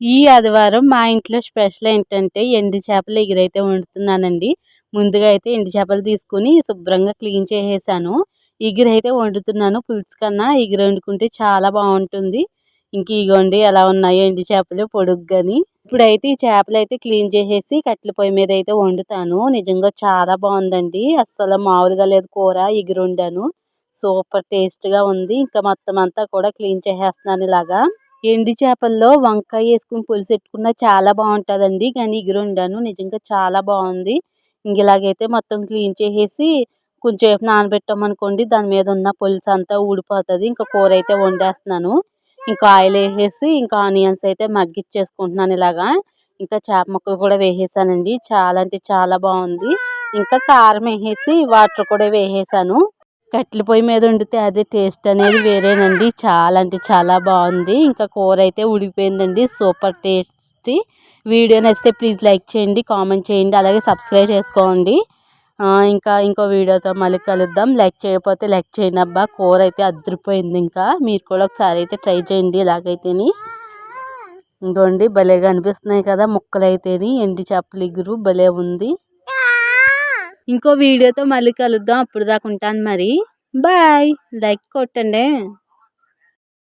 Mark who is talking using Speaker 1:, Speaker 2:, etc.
Speaker 1: ఈ ఆదివారం మా ఇంట్లో స్పెషల్ ఏంటంటే ఎండు చేపలు ఎగురైతే వండుతున్నానండి. ముందుగా అయితే ఎండు చేపలు తీసుకుని శుభ్రంగా క్లీన్ చేసేసాను. ఎగిరైతే వండుతున్నాను పులుసు కన్నా. ఎగిరి వండుకుంటే చాలా బాగుంటుంది. ఇంక ఇగోండి ఎలా ఉన్నాయో ఎండు చేపలు పొడుగ్గాని. ఇప్పుడైతే ఈ చేపలు అయితే క్లీన్ చేసేసి కట్టెల పొయ్యి మీద అయితే వండుతాను. నిజంగా చాలా బాగుందండి. అస్సలు మామూలుగా లేదు కూర ఎగిరి వండాను. సూపర్ టేస్ట్గా ఉంది. ఇంకా మొత్తం అంతా కూడా క్లీన్ చేసేస్తున్నాను ఇలాగా. ఎండి చేపల్లో వంకాయ వేసుకుని పులుసు పెట్టుకున్న చాలా బాగుంటుందండి. కానీ ఇగురు వండాను నిజంగా చాలా బాగుంది. ఇంక ఇలాగైతే మొత్తం క్లీన్ చేసేసి కొంచెంసేపు నానబెట్టామనుకోండి దాని మీద ఉన్న పులుసు అంతా ఊడిపోతుంది. ఇంకా కూర అయితే వండేస్తున్నాను. ఇంకా ఆయిల్ వేసేసి ఇంకా ఆనియన్స్ అయితే మగ్గిచ్చేసుకుంటున్నాను ఇలాగా. ఇంకా చేప ముక్కలు కూడా వేసేసానండి. చాలా అంటే చాలా బాగుంది. ఇంకా కారం వేసేసి వాటర్ కూడా వేసేసాను. కట్టెల పొయ్యి మీద వండితే అదే టేస్ట్ అనేది వేరేనండి. చాలా అంటే చాలా బాగుంది. ఇంకా కూర అయితే ఉడికిపోయిందండి. Super tasty. వీడియో నచ్చితే ప్లీజ్ లైక్ చేయండి కామెంట్ చేయండి అలాగే సబ్స్క్రైబ్ చేసుకోండి. ఇంకా ఇంకో వీడియోతో మళ్ళీ కలుద్దాం. లైక్ చేయకపోతే లైక్ చేయండి. అబ్బా కూర అయితే అదిరిపోయింది ఇంకా. మీరు కూడా ఒకసారి అయితే ట్రై చేయండి ఇలాగైతేని. ఇంకోండి భలేగా అనిపిస్తున్నాయి కదా ముక్కలు అయితేని ఎండి చేపలు ఇగురు భలే ఉంది. ఇంకో వీడియోతో మళ్ళీ కలుద్దాం. అప్పుడు దాకా ఉంటాను మరి. బాయ్. లైక్ కొట్టండి.